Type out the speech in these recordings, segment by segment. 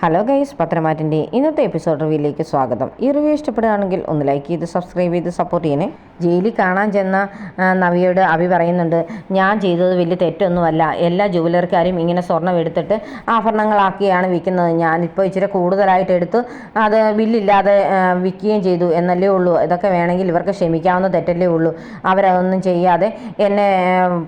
Hello guys പത്രമാറ്റിന്റെ ഇന്നത്തെ episode റിവ്യൂയിലേക്ക് സ്വാഗതം. ഈ റിവ്യൂ ഇഷ്ടപ്പെടുകയാണെങ്കിൽ ഒന്ന് ലൈക്ക് ചെയ്ത് സബ്സ്ക്രൈബ് ചെയ്ത് സപ്പോർട്ട് ചെയ്യണേ. ജയിലിൽ കാണാൻ ചെന്ന നവിയോട് അഭി പറയുന്നുണ്ട് ഞാൻ ചെയ്തത് വലിയ തെറ്റൊന്നുമല്ല. എല്ലാ ജുവലറിക്കാരും ഇങ്ങനെ സ്വർണം എടുത്തിട്ട് ആഭരണങ്ങളാക്കിയാണ് വിൽക്കുന്നത്. ഞാനിപ്പോൾ ഇച്ചിരി കൂടുതലായിട്ട് എടുത്ത് അത് ബില്ലില്ലാതെ വിൽക്കുകയും ചെയ്തു എന്നല്ലേ ഉള്ളൂ. ഇതൊക്കെ വേണമെങ്കിൽ ഇവർക്ക് ക്ഷമിക്കാവുന്ന തെറ്റല്ലേ ഉള്ളൂ. അവരതൊന്നും ചെയ്യാതെ എന്നെ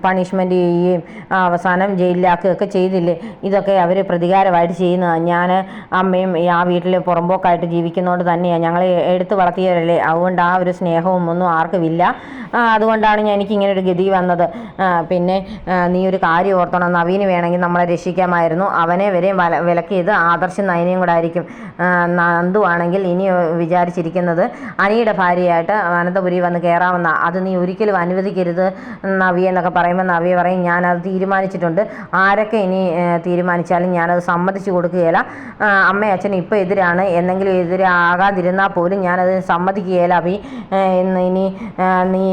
പണിഷ്മെന്റ് ചെയ്യുകയും അവസാനം ജയിലിലാക്കുകയൊക്കെ ചെയ്തില്ലേ? ഇതൊക്കെ അവർ പ്രതികാരമായിട്ട് ചെയ്യുന്നതാണ് ഞാൻ അമ്മയും ആ വീട്ടിൽ പുറമ്പോക്കായിട്ട് ജീവിക്കുന്നതുകൊണ്ട് തന്നെയാണ് ഞങ്ങൾ എടുത്തു വളർത്തിയവരല്ലേ? അതുകൊണ്ട് ആ ഒരു സ്നേഹവും ഒന്നും ആർക്കുമില്ല. അതുകൊണ്ടാണ് ഞാൻ എനിക്ക് ഇങ്ങനെ ഒരു ഗതി വന്നത്. പിന്നെ നീ ഒരു കാര്യം ഓർത്തണം. നവീന് വേണമെങ്കിൽ നമ്മളെ രക്ഷിക്കാമായിരുന്നു. അവനെ വരെ വല വിലക്കിയത് ആദർശം നയനയും കൂടെ ആയിരിക്കും. നന്ദു ആണെങ്കിൽ ഇനി വിചാരിച്ചിരിക്കുന്നത് അനിയുടെ ഭാര്യയായിട്ട് അനന്തപുരി വന്ന് കയറാമെന്ന അത് നീ ഒരിക്കലും അനുവദിക്കരുത് നവി എന്നൊക്കെ പറയുമ്പോൾ നവി പറയും ഞാനത് തീരുമാനിച്ചിട്ടുണ്ട്. ആരൊക്കെ ഇനി തീരുമാനിച്ചാലും ഞാനത് സമ്മതിച്ചു കൊടുക്കുകയില്ല. ആ, അച്ഛൻ ഇപ്പോൾ എതിരാണ്. എന്നെങ്കിലും എതിരാകാതിരുന്നാൽ പോലും ഞാനത് സമ്മതിക്കുകയില്ല അഭി. ഇന്ന് ഇനി നീ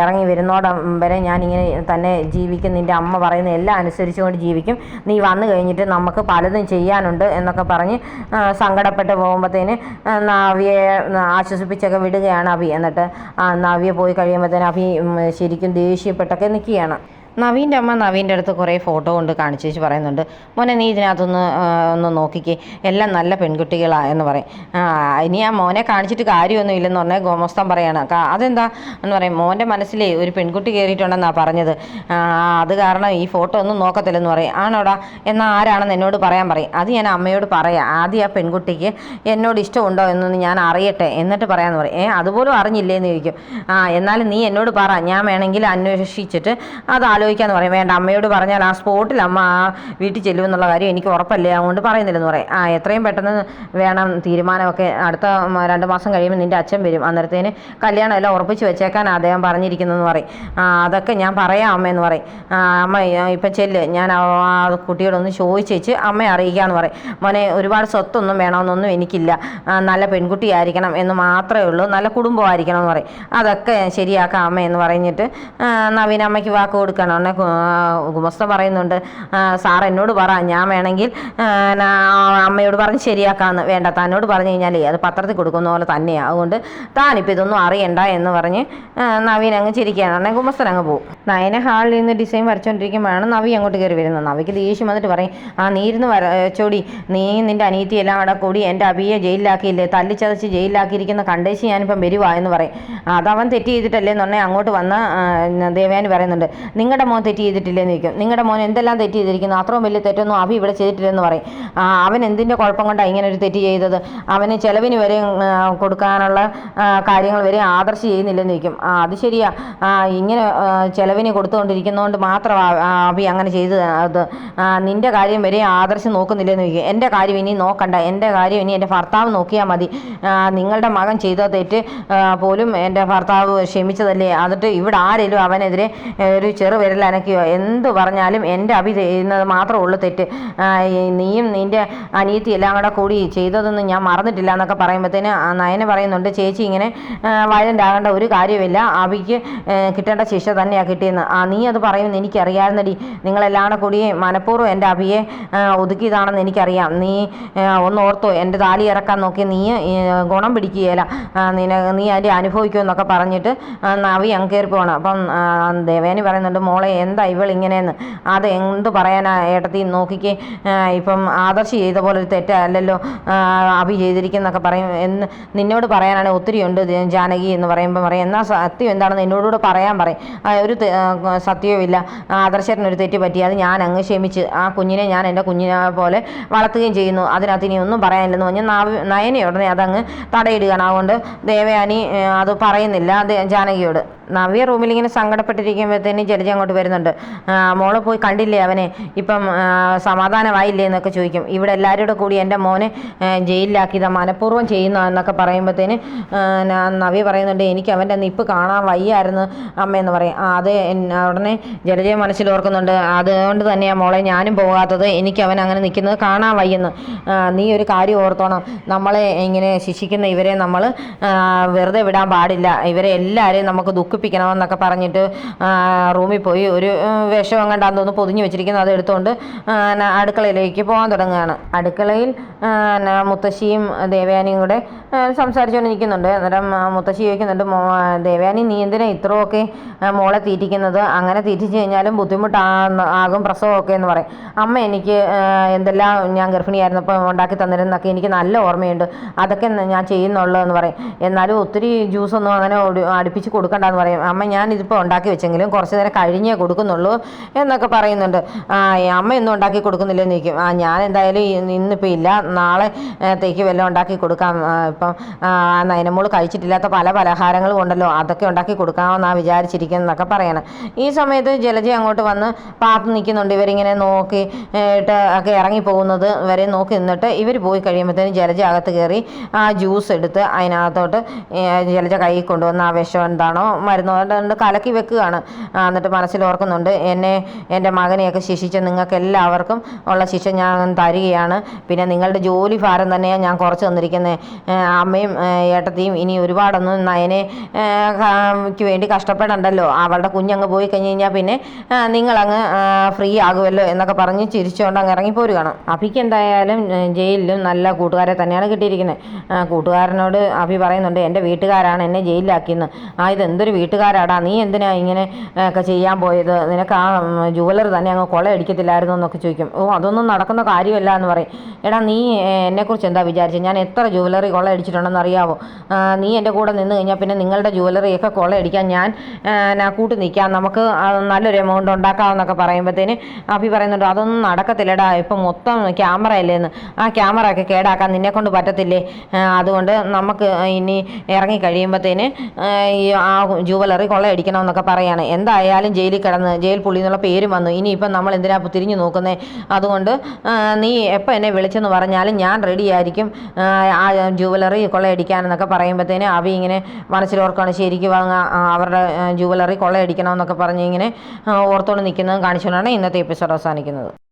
ഇറങ്ങി വരുന്നോടം വരെ ഞാനിങ്ങനെ തന്നെ ജീവിക്കും. നിന്റെ അമ്മ പറയുന്ന എല്ലാം അനുസരിച്ചുകൊണ്ട് ജീവിക്കും. നീ വന്നു കഴിഞ്ഞിട്ട് നമുക്ക് പലതും ചെയ്യാനുണ്ട് എന്നൊക്കെ പറഞ്ഞ് സങ്കടപ്പെട്ട് പോകുമ്പോഴത്തേന് നാവിയെ ആശ്വസിപ്പിച്ചൊക്കെ വിടുകയാണ് അഭി. എന്നിട്ട് നവിയെ പോയി കഴിയുമ്പോഴത്തേന് അഭി ശരിക്കും ദേഷ്യപ്പെട്ടൊക്കെ നിൽക്കുകയാണ്. നവീന്റെ അമ്മ നവീന്റെ അടുത്ത് കുറേ ഫോട്ടോ കൊണ്ട് കാണിച്ചേച്ച് പറയുന്നുണ്ട് മോനെ നീ ഇതിനകത്തൊന്ന് ഒന്ന് നോക്കിക്കേ എല്ലാം നല്ല പെൺകുട്ടികളാണ് എന്ന് പറയും. ഇനി ആ മോനെ കാണിച്ചിട്ട് കാര്യമൊന്നും ഇല്ലെന്ന് പറഞ്ഞാൽ ഗോമസ്തം പറയാണ്. അതെന്താ? എന്ന് പറയും മോന്റെ മനസ്സിലേ ഒരു പെൺകുട്ടി കയറിയിട്ടുണ്ടെന്നാണ് പറഞ്ഞത്. അത് കാരണം ഈ ഫോട്ടോ ഒന്നും നോക്കത്തില്ലെന്ന് പറയും. ആണോടാ? എന്നാൽ ആരാണെന്ന് എന്നോട് പറയാൻ പറയും. അത് ഞാൻ അമ്മയോട് പറയാം. ആദ്യം ആ പെൺകുട്ടിക്ക് എന്നോട് ഇഷ്ടമുണ്ടോ എന്നൊന്ന് ഞാൻ അറിയട്ടെ എന്നിട്ട് പറയാമെന്ന് പറയും. ഏ അതുപോലും അറിഞ്ഞില്ലേന്ന് ചോദിക്കും. ആ എന്നാലും നീ എന്നോട് പറ. ഞാൻ വേണമെങ്കിൽ അന്വേഷിച്ചിട്ട് അത് ആലോചിക്കാന്ന് പറയും. വേണ്ട അമ്മയോട് പറഞ്ഞാൽ ആ സ്പോട്ടിൽ അമ്മ ആ വീട്ടിൽ ചെല്ലുമെന്നുള്ള കാര്യം എനിക്ക് ഉറപ്പല്ലേ? അതുകൊണ്ട് പറയുന്നില്ലെന്ന് പറയും. ആ എത്രയും പെട്ടെന്ന് വേണം തീരുമാനമൊക്കെ അടുത്ത രണ്ട് മാസം കഴിയുമ്പോൾ നിന്റെ അച്ഛൻ വരും. അന്നേരത്തേന് കല്യാണം എല്ലാം ഉറപ്പിച്ച് വെച്ചേക്കാൻ അദ്ദേഹം പറഞ്ഞിരിക്കുന്നതെന്ന് പറയും. അതൊക്കെ ഞാൻ പറയാം അമ്മയെന്ന് പറയും. അമ്മ ഇപ്പം ചെല്ല്. ഞാൻ ആ കുട്ടിയോടൊന്ന് ചോദിച്ചേച്ച് അമ്മയെ അറിയിക്കാമെന്ന് പറയും. മോനെ ഒരുപാട് സ്വത്തൊന്നും വേണമെന്നൊന്നും എനിക്കില്ല. നല്ല പെൺകുട്ടിയായിരിക്കണം എന്ന് മാത്രമേ ഉള്ളൂ. നല്ല കുടുംബമായിരിക്കണം എന്ന് പറയും. അതൊക്കെ ശരിയാക്കാം അമ്മ എന്ന് പറഞ്ഞിട്ട് നവീൻ അമ്മയ്ക്ക് വാക്ക് കൊടുക്കണം. ഉടനെ ഗുമസ്ത പറയുന്നുണ്ട് സാർ എന്നോട് പറ. ഞാൻ വേണമെങ്കിൽ അമ്മയോട് പറഞ്ഞ് ശരിയാക്കാമെന്ന് വേണ്ട തന്നോട് പറഞ്ഞു കഴിഞ്ഞാൽ അത് പത്രത്തിൽ കൊടുക്കുന്ന പോലെ തന്നെയാണ് അതുകൊണ്ട് താനിപ്പോൾ ഇതൊന്നും അറിയണ്ട എന്ന് പറഞ്ഞ് നവീൻ അങ്ങ് ചിരിക്കുകയാണ്. ഗുമസ്തൻ അങ്ങ് പോകും നയന ഹാളിൽ നിന്ന് ഡിസൈൻ വരച്ചുകൊണ്ടിരിക്കുമ്പോഴാണ് നവി അങ്ങോട്ട് കയറി വരുന്നത്. നവിക്ക് ദേഷ്യം വന്നിട്ട് പറയും ആ നീ ഇരുന്ന് വര ചോടി. നീ നിന്റെ അനീത്തി എല്ലാം അവിടെ കൂടി എന്റെ അബിയെ ജയിലിലാക്കിയില്ലേ? തല്ലിച്ചതച്ച് ജയിലിലാക്കിയിരിക്കുന്ന കണ്ടേശി ഞാനിപ്പം വരുവാ എന്ന് പറയും. അതവൻ തെറ്റ് ചെയ്തിട്ടല്ലേ എന്നുണ്ടെങ്കിൽ അങ്ങോട്ട് വന്ന് ദേവയാനി പറയുന്നുണ്ട്. നിങ്ങളുടെ മോൻ തെറ്റ് ചെയ്തിട്ടില്ലെന്ന് ചോദിക്കും. നിങ്ങളുടെ മോൻ എന്തെല്ലാം തെറ്റ് ചെയ്തിരിക്കുന്നു? അത്രയും വലിയ തെറ്റൊന്നും അഭി ഇവിടെ ചെയ്തിട്ടില്ലെന്ന് പറയും. അവൻ എന്തിന്റെ കുഴപ്പം കൊണ്ടാണ് ഇങ്ങനെ ഒരു തെറ്റ് ചെയ്തത്? അവന് ചിലവിന് വരെ കൊടുക്കാനുള്ള കാര്യങ്ങൾ വരെ ആദർശ് ചെയ്യുന്നില്ലെന്ന് ചോദിക്കും. അത് ശരിയാ. ഇങ്ങനെ ചിലവിന് കൊടുത്തുകൊണ്ടിരിക്കുന്നതുകൊണ്ട് മാത്രം അഭി അങ്ങനെ ചെയ്ത് അത് നിന്റെ കാര്യം വരെ ആദർശം നോക്കുന്നില്ലെന്ന് ചോദിക്കും. എന്റെ കാര്യം ഇനി നോക്കണ്ട. എന്റെ കാര്യം ഇനി എന്റെ ഭർത്താവ് നോക്കിയാൽ മതി. നിങ്ങളുടെ മകൻ ചെയ്ത തെറ്റ് പോലും എന്റെ ഭർത്താവ് ക്ഷമിച്ചതല്ലേ? എന്നിട്ട് ഇവിടെ ആരെങ്കിലും അവനെതിരെ ഒരു ചെറു വിരൽ അനക്കുകയോ എന്ത് പറഞ്ഞാലും എന്റെ അഭി ചെയ്യുന്നത് മാത്രമേ ഉള്ളൂ തെറ്റ്. നീയും നിന്റെ അനിയത്തി എല്ലാം കൂടെ കൂടി ചെയ്തതൊന്നും ഞാൻ മറന്നിട്ടില്ല എന്നൊക്കെ പറയുമ്പോഴത്തേന് നയന പറയുന്നുണ്ട് ചേച്ചി ഇങ്ങനെ വയലന്റ് ഒരു കാര്യമില്ല. അഭിക്ക് കിട്ടേണ്ട ശിക്ഷ തന്നെയാണ് കിട്ടിയെന്ന്. ആ നീ അത് പറയുമെന്ന് എനിക്കറിയാവുന്നടി നിങ്ങളെല്ലാം കൂടെ കൂടി മനഃപൂർവം എന്റെ അഭിയെ ഒതുക്കിയതാണെന്ന് എനിക്കറിയാം. നീ ഒന്ന് ഓർത്തോ എന്റെ താലി ഇറക്കാൻ നോക്കി നീ ഗുണം പിടിക്കുകയില്ല. നിന നീ അതിന്റെ അനുഭവിക്കുമെന്നൊക്കെ പറഞ്ഞിട്ട് നവി അങ്ങ് കയറി പോകണം അപ്പം ദേവേനി പറയുന്നുണ്ട് മോളെ എന്താ ഇവൾ ഇങ്ങനെയെന്ന്? അത് എന്ത് പറയാനാ ഏട്ടത്തി? നോക്കിക്ക് ഇപ്പം ആദർശ് ചെയ്ത പോലെ ഒരു തെറ്റല്ലല്ലോ അഭി ചെയ്തിരിക്കുന്നൊക്കെ പറയും. എന്ന് നിന്നോട് പറയാനാണ് ഒത്തിരി ഉണ്ട് ജാനകി എന്ന് പറയുമ്പോൾ പറയും. എന്നാൽ സത്യം എന്താണെന്ന് എന്നോടുകൂടെ പറയാൻ പറയും. ഒരു സത്യവുമില്ല ആദർശനൊരു തെറ്റ് പറ്റി. അത് ഞാൻ അങ്ങ് ക്ഷമിച്ച്. ആ കുഞ്ഞിനെ ഞാൻ എന്റെ കുഞ്ഞിനെ പോലെ വളർത്തുകയും ചെയ്യുന്നു. അതിനകത്ത് ഇനി ഒന്നും പറയാനില്ലെന്ന് പറഞ്ഞ് നയനെ ഉടനെ അതങ്ങ് തടയിടുകയാണ്. അതുകൊണ്ട് ദേവയാനി അത് പറയുന്നില്ല ജാനകിയോട്. നവ്യ റൂമിൽ ഇങ്ങനെ സങ്കടപ്പെട്ടിരിക്കുമ്പോഴത്തേന് ജലജ അങ്ങോട്ട് വരുന്നുണ്ട്. മോളെ പോയി കണ്ടില്ലേ അവനെ? ഇപ്പം സമാധാനമായില്ലേ എന്നൊക്കെ ചോദിക്കും. ഇവിടെ എല്ലാവരുടെ കൂടി എന്റെ മോനെ ജയിലിലാക്കിയത് മനഃപൂർവം ചെയ്യുന്ന എന്നൊക്കെ പറയുമ്പോഴത്തേന് നവ്യ പറയുന്നുണ്ട് എനിക്ക് അവന്റെ നിപ്പ് കാണാൻ വയ്യായിരുന്നു അമ്മയെന്ന് പറയും. അത് ഉടനെ ജലജയ മനസ്സിൽ ഓർക്കുന്നുണ്ട്. അതുകൊണ്ട് തന്നെയാണ് മോളെ ഞാനും പോകാത്തത്. എനിക്ക് അവൻ അങ്ങനെ നിൽക്കുന്നത് കാണാൻ വയ്യെന്ന്. നീ ഒരു കാര്യം ഓർത്തോണം. നമ്മളെ ഇങ്ങനെ ശിക്ഷിക്കുന്ന ഇവരെ നമ്മൾ വെറുതെ വിടാൻ പാടില്ല. ഇവരെ എല്ലാവരെയും നമുക്ക് ദുഃഖിപ്പിക്കണം സുഖിപ്പിക്കണമെന്നൊക്കെ പറഞ്ഞിട്ട് റൂമിൽ പോയി ഒരു വേഷം എങ്ങാണ്ടാന്ന് തോന്നുന്നു. പൊതിഞ്ഞ് വെച്ചിരിക്കുന്നത് അത് എടുത്തുകൊണ്ട് അടുക്കളയിലേക്ക് പോകാൻ തുടങ്ങുകയാണ്. അടുക്കളയിൽ മുത്തശ്ശിയും ദേവയാനിയും കൂടെ സംസാരിച്ചുകൊണ്ടിരിക്കുന്നുണ്ട്. അന്നേരം മുത്തശ്ശി ചോദിക്കുന്നുണ്ട് ദേവയാനി നീ എന്തിനാ ഇത്രയൊക്കെ മോളെ തീറ്റിക്കുന്നത്? അങ്ങനെ തീറ്റിച്ച് കഴിഞ്ഞാലും ബുദ്ധിമുട്ടാ ആകും പ്രസവമൊക്കെ എന്ന് പറയും. അമ്മ എനിക്ക് എന്തെല്ലാം ഞാൻ ഗർഭിണിയായിരുന്നപ്പോൾ ഉണ്ടാക്കി തന്നിരുന്നൊക്കെ എനിക്ക് നല്ല ഓർമ്മയുണ്ട്. അതൊക്കെ ഞാൻ ചെയ്യുന്നുള്ളൂ എന്ന് പറയും. എന്നാലും ഒത്തിരി ജ്യൂസൊന്നും അങ്ങനെ അടുപ്പിച്ച് കൊടുക്കണ്ടെന്ന് പറയും. അമ്മ ഞാൻ ഇതിപ്പോൾ ഉണ്ടാക്കി വെച്ചെങ്കിലും കുറച്ച് നേരം കഴിഞ്ഞേ കൊടുക്കുന്നുള്ളൂ എന്നൊക്കെ പറയുന്നുണ്ട്. അമ്മ ഒന്നും ഉണ്ടാക്കി കൊടുക്കുന്നില്ലെന്ന് ചോദിക്കും. ആ ഞാൻ എന്തായാലും ഇന്നിപ്പോൾ ഇല്ല. നാളെ തേക്ക് വല്ലതും ഉണ്ടാക്കി കൊടുക്കാം. ഇപ്പം ആ, നയനമോൾ കഴിച്ചിട്ടില്ലാത്ത പല പലഹാരങ്ങളും ഉണ്ടല്ലോ. അതൊക്കെ ഉണ്ടാക്കി കൊടുക്കാമെന്നാണ് വിചാരിച്ചിരിക്കുന്നതൊക്കെ പറയണം. ഈ സമയത്ത് ജലജ അങ്ങോട്ട് വന്ന് പാത്ത് നിൽക്കുന്നുണ്ട്. ഇവരിങ്ങനെ നോക്കി ഒക്കെ ഇറങ്ങി പോകുന്നത് വരെ നോക്കി നിന്നിട്ട് ഇവർ പോയി കഴിയുമ്പോഴത്തേനും ജലജ അകത്ത് കയറി ആ ജ്യൂസ് എടുത്ത് അതിനകത്തോട്ട് ജലജ കൈ കൊണ്ടുവന്ന് ആ വിഷം എന്താണോ മരുന്നോ അതുകൊണ്ട് കലക്കി വെക്കുകയാണ്. എന്നിട്ട് മനസ്സിൽ ഓർക്കുന്നുണ്ട് എന്നെ എന്റെ മകനെയൊക്കെ ശിക്ഷിച്ച നിങ്ങൾക്ക് എല്ലാവർക്കും ഉള്ള ശിക്ഷ ഞാൻ തരികയാണ്. പിന്നെ നിങ്ങളുടെ ജോലി ഭാരം തന്നെയാണ് ഞാൻ കുറച്ച് തന്നിരിക്കുന്നത് അമ്മയും ഏട്ടത്തിയും ഇനി ഒരുപാടൊന്നും നയനെ വേണ്ടി കഷ്ടപ്പെടണ്ടല്ലോ. അവളുടെ കുഞ്ഞങ്ങ് പോയി കഴിഞ്ഞ് കഴിഞ്ഞാൽ പിന്നെ നിങ്ങളങ്ങ് ഫ്രീ ആകുമല്ലോ എന്നൊക്കെ പറഞ്ഞ് ചിരിച്ചുകൊണ്ട് അങ്ങ് ഇറങ്ങിപ്പോരുകയാണ്. അഭിക്ക് എന്തായാലും ജയിലിലും നല്ല കൂട്ടുകാരെ തന്നെയാണ് കിട്ടിയിരിക്കുന്നത് കൂട്ടുകാരനോട് അഭി പറയുന്നുണ്ട് എന്റെ വീട്ടുകാരാണ് എന്നെ ജയിലിലാക്കിയെന്ന്. ആ ഇത് എന്തൊരു വീട്ടുകാരാടാ നീ എന്തിനാ ഇങ്ങനെ ഒക്കെ ചെയ്യാൻ പോയത്? നിനക്ക് ആ ജുവലർ തന്നെ അങ്ങ് കൊള്ളയടിക്കത്തില്ലായിരുന്നു എന്നൊക്കെ ചോദിക്കും. ഓ അതൊന്നും നടക്കുന്ന കാര്യമല്ല എന്ന് പറയും. എടാ നീ എന്നെക്കുറിച്ച് എന്താ വിചാരിച്ചത് ഞാൻ എത്ര ജുവലറി കൊള്ളയടിച്ചിട്ടുണ്ടെന്ന് അറിയാവോ? നീ എന്റെ കൂടെ നിന്ന് കഴിഞ്ഞാൽ പിന്നെ നിങ്ങളുടെ ജുവലറിയൊക്കെ കൊള്ളയടിക്കാൻ ഞാൻ കൂട്ട് നിൽക്കാം. നമുക്ക് നല്ലൊരു എമൗണ്ട് ഉണ്ടാക്കാമെന്നൊക്കെ പറയുമ്പോഴത്തേന് അഭി പറയുന്നുണ്ട് അതൊന്നും നടക്കത്തില്ലടാ. ഇപ്പം മൊത്തം ക്യാമറ അല്ലേന്ന് ആ ക്യാമറ ഒക്കെ കേടാക്കാൻ നിന്നെ കൊണ്ട് പറ്റത്തില്ലേ? അതുകൊണ്ട് നമുക്ക് ഇനി ഇറങ്ങി കഴിയുമ്പോഴത്തേന് ആ ജുവലറി കൊള്ളയടിക്കണമെന്നൊക്കെ പറയാണ്. എന്തായാലും ജയിലിൽ കിടന്ന് ജയിൽ പുള്ളി എന്നുള്ള പേരും വന്നു. ഇനിയിപ്പം നമ്മൾ എന്തിനാ തിരിഞ്ഞു നോക്കുന്നത് അതുകൊണ്ട് നീ എപ്പോൾ എന്നെ വിളിച്ചെന്ന് പറഞ്ഞാലും ഞാൻ റെഡി ആയിരിക്കും ആ, ജൂവലറി കൊള്ളയടിക്കാനെന്നൊക്കെ പറയുമ്പോഴത്തേന് അവി ഇങ്ങനെ മനസ്സിലോർക്കാണ് ശരിക്കും അവരുടെ ജുവലറി കൊള്ളയടിക്കണമെന്നൊക്കെ പറഞ്ഞ് ഇങ്ങനെ ഓർത്തോണ്ട് നിൽക്കുന്നതും കാണിച്ചുകൊണ്ടാണ് ഇന്നത്തെ എപ്പിസോഡ് അവസാനിക്കുന്നത്.